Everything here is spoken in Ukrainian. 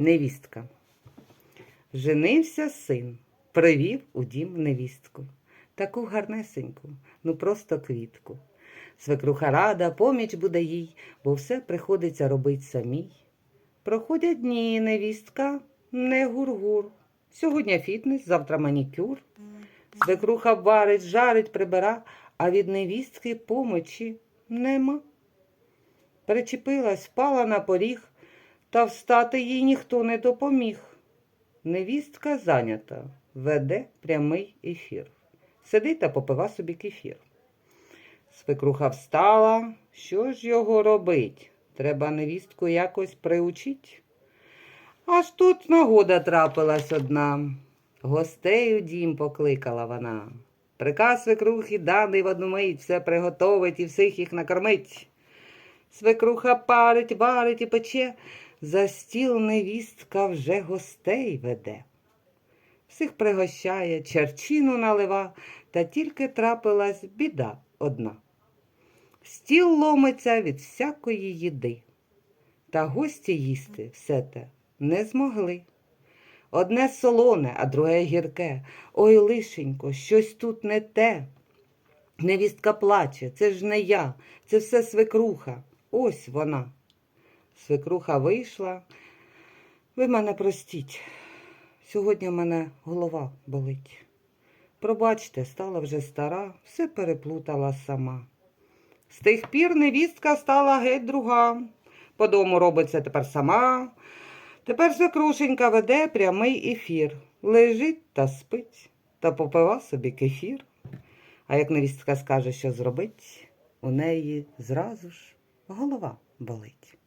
Невістка. Женився син, привів у дім невістку. Таку гарнесеньку, ну просто квітку. Свекруха рада, поміч буде їй, бо все приходиться робить самій. Проходять дні, невістка, не гургур. Сьогодні фітнес, завтра манікюр. Свекруха варить, жарить, прибира, а від невістки помочі нема. Перечепилась, впала на поріг, та встати їй ніхто не допоміг. Невістка зайнята, веде прямий ефір. Сидить та попива собі кефір. Свекруха встала, що ж його робить? Треба невістку якось приучить. Аж тут нагода трапилась одна. Гостей у дім покликала вона. Приказ свекрухи даний в одну мить, все приготовить і всіх їх накормить. Свекруха парить, варить і пече, за стіл невістка вже гостей веде. Всіх пригощає, черчину налива, та тільки трапилась біда одна. Стіл ломиться від всякої їди, та гості їсти все те не змогли. Одне солоне, а друге гірке. Ой, лишенько, щось тут не те. Невістка плаче, це ж не я, це все свекруха. Ось вона. Свекруха вийшла. Ви мене простіть. Сьогодні в мене голова болить. Пробачте, стала вже стара, все переплутала сама. З тих пір невістка стала геть друга. По дому робиться тепер сама. Тепер свекрушенька веде прямий ефір. Лежить та спить, та попива собі кефір. А як невістка скаже, що зробить, у неї зразу ж голова болить.